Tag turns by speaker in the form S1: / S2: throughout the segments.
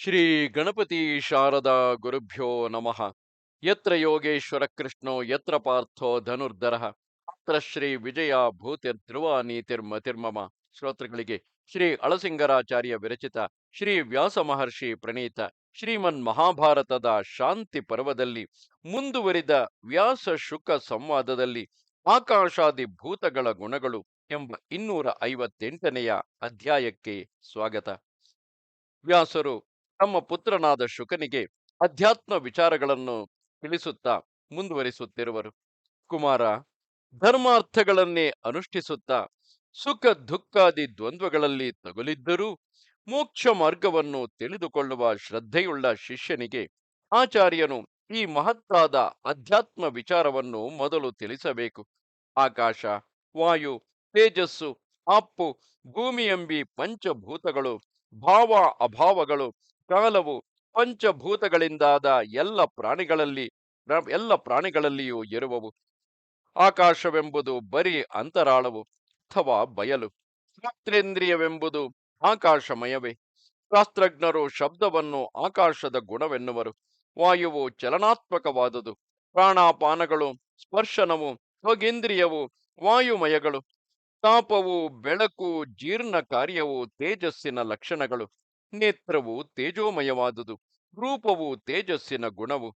S1: ಶ್ರೀ ಗಣಪತಿ ಶಾರದಾ ಗುರುಭ್ಯೋ ನಮಃ. ಯತ್ರ ಯೋಗೇಶ್ವರ ಕೃಷ್ಣೋ, ಯತ್ರ ಪಾರ್ಥೋ ಧನುರ್ಧರ ಅತ್ರ ಶ್ರೀ ವಿಜಯ ತಿರ್ಮ ತಿರ್ಮಮ. ಶ್ರೋತೃಗಳಿಗೆ ಶ್ರೀ ಅಳಸಿಂಗರಾಚಾರ್ಯ ವಿರಚಿತ ಶ್ರೀ ವ್ಯಾಸ ಮಹರ್ಷಿ ಪ್ರಣೀತ ಶ್ರೀಮನ್ ಮಹಾಭಾರತದ ಶಾಂತಿ ಪರ್ವದಲ್ಲಿ ಮುಂದುವರಿದ ವ್ಯಾಸ ಶುಕ ಸಂವಾದದಲ್ಲಿ ಆಕಾಶಾದಿ ಭೂತಗಳ ಗುಣಗಳು ಎಂಬ ಇನ್ನೂರ ಐವತ್ತೆಂಟನೆಯ ಅಧ್ಯಾಯಕ್ಕೆ ಸ್ವಾಗತ. ವ್ಯಾಸರು ತಮ್ಮ ಪುತ್ರನಾದ ಶುಕನಿಗೆ ಅಧ್ಯಾತ್ಮ ವಿಚಾರಗಳನ್ನು ತಿಳಿಸುತ್ತಾ ಮುಂದುವರಿಸುತ್ತಿರುವರು. ಕುಮಾರ, ಧರ್ಮಾರ್ಥಗಳನ್ನೇ ಅನುಷ್ಠಿಸುತ್ತಾ ಸುಖ ದುಃಖಾದಿ ದ್ವಂದ್ವಗಳಲ್ಲಿ ತಗುಲಿದ್ದರೂ ಮೋಕ್ಷ ಮಾರ್ಗವನ್ನು ತಿಳಿದುಕೊಳ್ಳುವ ಶ್ರದ್ಧೆಯುಳ್ಳ ಶಿಷ್ಯನಿಗೆ ಆಚಾರ್ಯನು ಈ ಮಹತ್ತಾದ ಅಧ್ಯಾತ್ಮ ವಿಚಾರವನ್ನು ಮೊದಲು ತಿಳಿಸಬೇಕು. ಆಕಾಶ, ವಾಯು, ತೇಜಸ್ಸು, ಅಪ್ಪು, ಭೂಮಿಯಂಬಿ ಪಂಚಭೂತಗಳು, ಭಾವ ಅಭಾವಗಳು ಕಾಲವು ಪಂಚಭೂತಗಳಿಂದಾದ ಎಲ್ಲ ಪ್ರಾಣಿಗಳಲ್ಲಿ ಎಲ್ಲ ಪ್ರಾಣಿಗಳಲ್ಲಿಯೂ ಇರುವವು. ಆಕಾಶವೆಂಬುದು ಬರೀ ಅಂತರಾಳವು ಅಥವಾ ಬಯಲು. ಶಾಸ್ತ್ರೇಂದ್ರಿಯವೆಂಬುದು ಆಕಾಶಮಯವೇ. ಶಾಸ್ತ್ರಜ್ಞರು ಶಬ್ದವನ್ನು ಆಕಾಶದ ಗುಣವೆನ್ನುವರು. ವಾಯುವು ಚಲನಾತ್ಮಕವಾದುದು. ಪ್ರಾಣಾಪಾನಗಳು, ಸ್ಪರ್ಶನವು ಸ್ವಗೇಂದ್ರಿಯವು ವಾಯುಮಯಗಳು. ತಾಪವು, ಬೆಳಕು ಜೀರ್ಣ ಕಾರ್ಯವು ತೇಜಸ್ಸಿನ ಲಕ್ಷಣಗಳು. ನೇತ್ರವು ತೇಜೋಮಯವಾದುದು, ರೂಪವು ತೇಜಸ್ಸಿನ ಗುಣವು,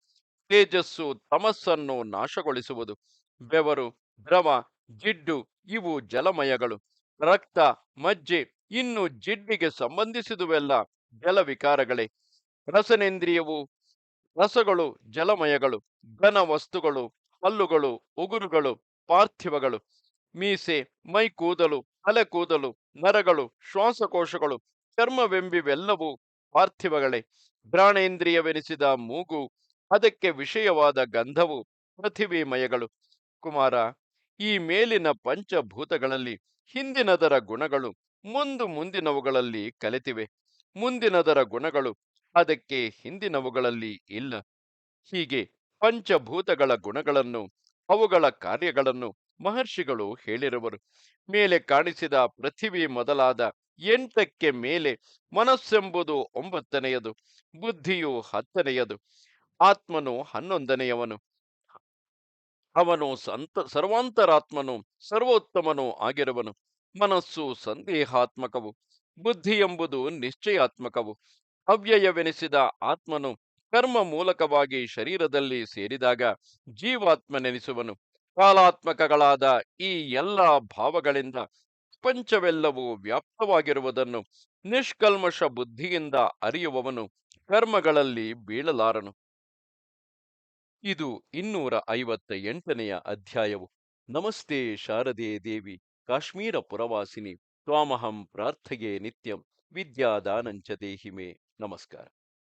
S1: ತೇಜಸ್ಸು ತಮಸ್ಸನ್ನು ನಾಶಗೊಳಿಸುವುದು. ಬೆವರು, ದ್ರವ, ಜಿಡ್ಡು ಇವು ಜಲಮಯಗಳು. ರಕ್ತ, ಮಜ್ಜೆ ಇನ್ನು ಜಿಡ್ಡಿಗೆ ಸಂಬಂಧಿಸಿದುವೆಲ್ಲ ಜಲವಿಕಾರಗಳೇ. ರಸನೇಂದ್ರಿಯವು ರಸಗಳು ಜಲಮಯಗಳು, ಘನ ವಸ್ತುಗಳು, ಹಲ್ಲುಗಳು, ಉಗುರುಗಳು, ಪಾರ್ಥಿವಗಳು. ಮೀಸೆ, ಮೈ ಕೂದಲು, ತಲೆ ಕೂದಲು, ನರಗಳು, ಶ್ವಾಸಕೋಶಗಳು ಚರ್ಮವೆಂಬಿವೆಲ್ಲವೂ ಪಾರ್ಥಿವಗಳೇ. ಘ್ರಾಣೇಂದ್ರಿಯವೆನಿಸಿದ ಮೂಗು, ಅದಕ್ಕೆ ವಿಷಯವಾದ ಗಂಧವು ಪೃಥಿವಿಮಯಗಳು ಕುಮಾರ, ಈ ಮೇಲಿನ ಪಂಚಭೂತಗಳಲ್ಲಿ ಹಿಂದಿನದರ ಗುಣಗಳು ಮುಂದು ಮುಂದಿನವುಗಳಲ್ಲಿ ಕಲಿತಿವೆ. ಮುಂದಿನದರ ಗುಣಗಳು ಅದಕ್ಕೆ ಹಿಂದಿನವುಗಳಲ್ಲಿ ಇಲ್ಲ. ಹೀಗೆ ಪಂಚಭೂತಗಳ ಗುಣಗಳನ್ನು, ಅವುಗಳ ಕಾರ್ಯಗಳನ್ನು ಮಹರ್ಷಿಗಳು ಹೇಳಿರುವರು. ಮೇಲೆ ಕಾಣಿಸಿದ ಪೃಥಿವಿ ಮೊದಲಾದ ಎಂಟಕ್ಕೆ ಮೇಲೆ ಮನಸ್ಸೆಂಬುದು ಒಂಬತ್ತನೆಯದು, ಬುದ್ಧಿಯು ಹತ್ತನೆಯದು, ಆತ್ಮನು ಹನ್ನೊಂದನೆಯವನು. ಅವನು ಸಂತ, ಸರ್ವಾಂತರಾತ್ಮನು ಸರ್ವೋತ್ತಮನು ಆಗಿರುವನು. ಮನಸ್ಸು ಸಂದೇಹಾತ್ಮಕವು ಬುದ್ಧಿ ಎಂಬುದು ನಿಶ್ಚಯಾತ್ಮಕವು. ಅವ್ಯಯವೆನಿಸಿದ ಆತ್ಮನು ಕರ್ಮ ಮೂಲಕವಾಗಿ ಶರೀರದಲ್ಲಿ ಸೇರಿದಾಗ ಜೀವಾತ್ಮನೆನಿಸುವನು. ಕಾಲಾತ್ಮಕಗಳಾದ ಈ ಎಲ್ಲ ಭಾವಗಳಿಂದ ಪ್ರಪಂಚವೆಲ್ಲವೂ ವ್ಯಾಪ್ತವಾಗಿರುವುದನ್ನು ನಿಷ್ಕಲ್ಮಶ ಬುದ್ಧಿಯಿಂದ ಅರಿಯುವವನು ಕರ್ಮಗಳಲ್ಲಿ ಬೀಳಲಾರನು. ಇದು ಇನ್ನೂರ ಐವತ್ತ ಎಂಟನೆಯ ಅಧ್ಯಾಯವು. ನಮಸ್ತೆ ಶಾರದೆ ದೇವಿ, ಕಾಶ್ಮೀರ ಪುರವಾಸಿನಿ, ತ್ವಾಮಹಂ ಪ್ರಾರ್ಥೆಯೇ ನಿತ್ಯಂ, ವಿದ್ಯಾದಾನಂಚ ದೇಹಿಮೆ. ನಮಸ್ಕಾರ.